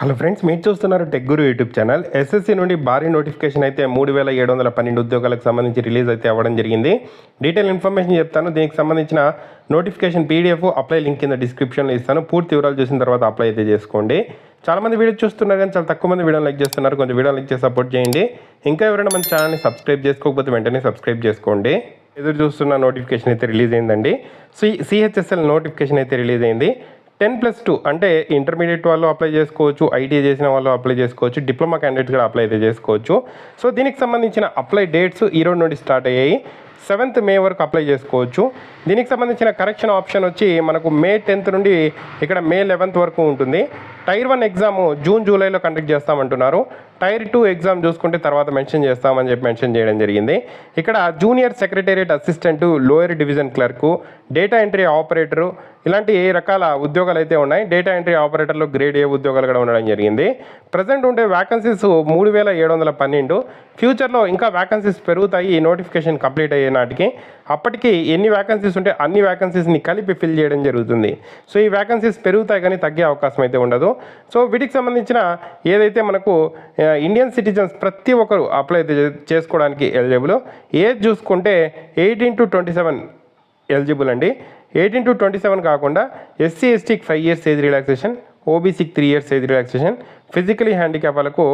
Hello friends మీరు చూస్తున్నారు tech guru YouTube channel. SSC నుండి భారీ నోటిఫికేషన్ అయితే మూడు వేల ఏడు వందల పన్నెండు ఉద్యోగాలకు సంబంధించి రిలీజ్ అయితే అవ్వడం జరిగింది. డీటెయిల్ ఇన్ఫర్మేషన్ చెప్తాను. దీనికి సంబంధించిన నోటిఫికేషన్ పీడిఎఫ్ అప్లై లింక్ కింద డిస్క్రిప్షన్లో ఇస్తాను. పూర్తి వివరాలు చూసిన తర్వాత అప్లై అయితే చేసుకోండి. చాలామంది వీడియో చూస్తున్నారు కానీ చాలా తక్కువ మంది వీడియో లైక్ చేస్తున్నారు. కొంచెం వీడియో లైక్ చేసి సపోర్ట్ చేయండి. ఇంకా ఎవరైనా మన ఛానల్ని సబ్స్క్రైబ్ చేసుకోకపోతే వెంటనే సబ్స్క్రైబ్ చేసుకోండి. ఎదురు చూస్తున్న నోటిఫికేషన్ అయితే రిలీజ్ అయిందండి. సి సిహెచ్ఎస్ఎల్ నోటిఫికేషన్ అయితే రిలీజ్ అయింది. టెన్ ప్లస్ టూ అంటే ఇంటర్మీడియట్ వాళ్ళు అప్లై చేసుకోవచ్చు ఐటీఐ చేసిన వాళ్ళు అప్లై చేసుకోవచ్చు డిప్లొమా క్యాండిడేట్స్ కూడా అప్లై అయితే చేసుకోవచ్చు. సో దీనికి సంబంధించిన అప్లై డేట్స్ ఈ రోజు నుండి స్టార్ట్ అయ్యాయి. సెవెంత్ మే వరకు అప్లై చేసుకోవచ్చు. దీనికి సంబంధించిన కరెక్షన్ ఆప్షన్ వచ్చి మనకు మే టెన్త్ నుండి ఇక్కడ మే లెవెన్త్ వరకు ఉంటుంది. టైర్ వన్ ఎగ్జామ్ జూన్ జూలైలో కండక్ట్ చేస్తామంటున్నారు. టైర్ టూ ఎగ్జామ్ చూసుకుంటే తర్వాత మెన్షన్ చేస్తామని చెప్పి మెన్షన్ చేయడం జరిగింది. ఇక్కడ junior secretariat assistant lower division clerk data entry operator ఇలాంటి ఏ రకాల ఉద్యోగాలు అయితే ఉన్నాయి డేటా ఎంట్రీ ఆపరేటర్లో గ్రేడ్ ఏ ఉద్యోగాలు కూడా ఉండడం జరిగింది. ప్రజెంట్ ఉండే వ్యాకన్సీస్ మూడు వేల ఏడు వందల పన్నెండు. ఫ్యూచర్లో ఇంకా వ్యాకన్సీస్ పెరుగుతాయి ఈ నోటిఫికేషన్ కంప్లీట్ అయ్యే నాటికి. అప్పటికి ఎన్ని వ్యాకన్సీస్ ఉంటే అన్ని వ్యాకన్సీస్ని కలిపి ఫిల్ చేయడం జరుగుతుంది. సో ఈ వ్యాకన్సీస్ పెరుగుతాయి కానీ తగ్గే అవకాశం అయితే ఉండదు. సో వీటికి సంబంధించిన ఏదైతే మనకు ఇండియన్ సిటిజన్స్ ప్రతి ఒక్కరు అప్లై అయితే చే- చేసుకోవడానికి ఎలిజిబుల్ ఏజ్ చూసుకుంటే eighteen to twenty seven eligible అండి ఎయిటీన్ టు ట్వంటీ సెవెన్ కాకుండా ఎస్సీ ఎస్టీకి five years age relaxation ఓబీసీకి three years age relaxation physically handicap వాళ్ళకు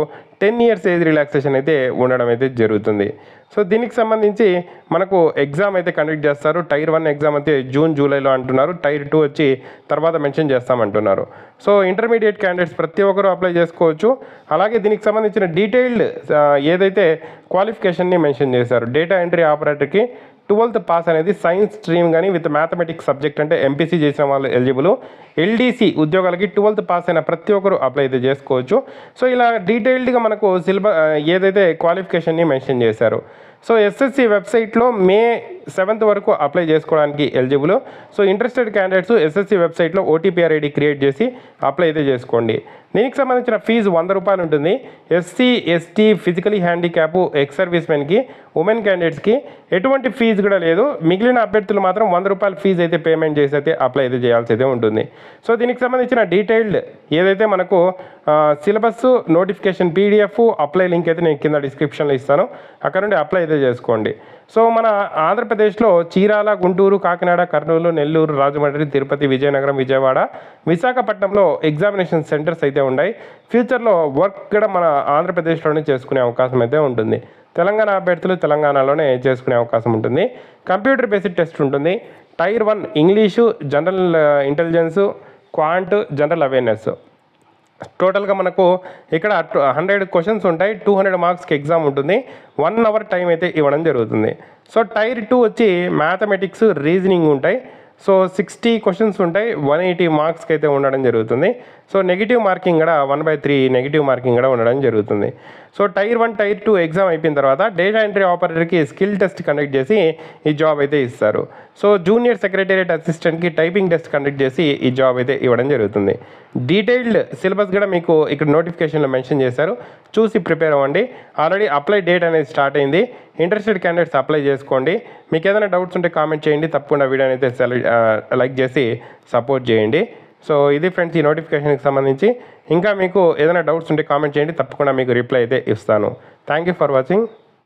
టెన్ ఇయర్స్ ఏజ్ రిలాక్సేషన్ అయితే ఉండడం అయితే జరుగుతుంది. సో దీనికి సంబంధించి మనకు ఎగ్జామ్ అయితే కండక్ట్ చేస్తారు. టైర్ వన్ ఎగ్జామ్ అయితే జూన్ జూలైలో అంటున్నారు. టైర్ టూ వచ్చి తర్వాత మెన్షన్ చేస్తామంటున్నారు. సో ఇంటర్మీడియట్ క్యాండిడేట్స్ ప్రతి ఒక్కరూ అప్లై చేసుకోవచ్చు. అలాగే దీనికి సంబంధించిన డీటెయిల్డ్ ఏదైతే క్వాలిఫికేషన్ని మెన్షన్ చేశారు డేటా ఎంట్రీ ఆపరేటర్కి ట్వెల్త్ పాస్ అనేది సైన్స్ స్ట్రీమ్ కానీ విత్ మ్యాథమెటిక్స్ సబ్జెక్ట్ అంటే ఎంపీసీ చేసిన వాళ్ళు ఎలిజిబుల్. ఎల్డీసీ ఉద్యోగాలకి ట్వెల్త్ పాస్ అయిన ప్రతి ఒక్కరు అప్లై అయితే చేసుకోవచ్చు. సో ఇలా డీటెయిల్డ్గా మనకు సిలబస్ ఏదైతే క్వాలిఫికేషన్ని మెన్షన్ చేశారు సో ఎస్ఎస్సి వెబ్సైట్లో మే సెవెంత్ వరకు అప్లై చేసుకోవడానికి eligible so interested candidates SSC వెబ్సైట్లో ఓటీపీఆర్ ఐడి క్రియేట్ చేసి అప్లై అయితే చేసుకోండి. దీనికి సంబంధించిన ఫీజు వంద రూపాయలు ఉంటుంది. SC ST physically handicap ex service మెన్కి women క్యాండిడేట్స్కి ఎటువంటి ఫీజు కూడా లేదు. మిగిలిన అభ్యర్థులు మాత్రం వంద రూపాయల ఫీజు అయితే పేమెంట్ చేసి అయితే అప్లై అయితే చేయాల్సి అయితే ఉంటుంది. సో దీనికి సంబంధించిన డీటెయిల్డ్ ఏదైతే మనకు syllabus notification PDF apply link అయితే నేను కింద డిస్క్రిప్షన్లో ఇస్తాను. అక్కడ నుండి అప్లై అయితే చేసుకోండి. సో మన ఆంధ్రప్రదేశ్లో చీరాల గుంటూరు కాకినాడ కర్నూలు నెల్లూరు రాజమండ్రి తిరుపతి విజయనగరం విజయవాడ విశాఖపట్నంలో ఎగ్జామినేషన్ సెంటర్స్ అయితే ఉన్నాయి. ఫ్యూచర్లో వర్క్ కూడా మన ఆంధ్రప్రదేశ్లోనే చేసుకునే అవకాశం అయితే ఉంటుంది. తెలంగాణ అభ్యర్థులు తెలంగాణలోనే చేసుకునే అవకాశం ఉంటుంది. కంప్యూటర్ బేసిక్ టెస్ట్ ఉంటుంది. Tier one English general intelligence quant general awareness టోటల్గా మనకు ఇక్కడ హండ్రెడ్ క్వశ్చన్స్ ఉంటాయి. టూ హండ్రెడ్ మార్క్స్కి ఎగ్జామ్ ఉంటుంది. వన్ అవర్ టైం అయితే ఇవ్వడం జరుగుతుంది. సో టైర్ టూ వచ్చి మ్యాథమెటిక్స్ రీజనింగ్ ఉంటాయి. సో సిక్స్టీ క్వశ్చన్స్ ఉంటాయి. వన్ ఎయిటీ మార్క్స్కి అయితే ఉండడం జరుగుతుంది. సో నెగిటివ్ మార్కింగ్ కూడా one by three negative marking కూడా ఉండడం జరుగుతుంది. So tier one tier two exam అయిపోయిన తర్వాత డేటా ఎంట్రీ ఆపరేటర్కి స్కిల్ టెస్ట్ కండక్ట్ చేసి ఈ జాబ్ అయితే ఇస్తారు. సో జూనియర్ సెక్రటేరియట్ అసిస్టెంట్కి టైపింగ్ టెస్ట్ కండక్ట్ చేసి ఈ జాబ్ అయితే ఇవ్వడం జరుగుతుంది. డీటెయిల్డ్ సిలబస్ కూడా మీకు ఇక్కడ నోటిఫికేషన్లో మెన్షన్ చేశారు. చూసి ప్రిపేర్ అవ్వండి. ఆల్రెడీ అప్లై డేట్ అనేది స్టార్ట్ అయింది. ఇంట్రెస్టెడ్ క్యాండిడేట్స్ అప్లై చేసుకోండి. మీకు ఏదైనా డౌట్స్ ఉంటే కామెంట్ చేయండి. తప్పకుండా వీడియోని అయితే సెలెక్ట్ లైక్ చేసి సపోర్ట్ చేయండి. సో ఇది ఫ్రెండ్స్ ఈ నోటిఫికేషన్కి సంబంధించి. ఇంకా మీకు ఏదైనా డౌట్స్ ఉంటే కామెంట్ చేయండి తప్పకుండా మీకు రిప్లై అయితే ఇస్తాను. Thank you for watching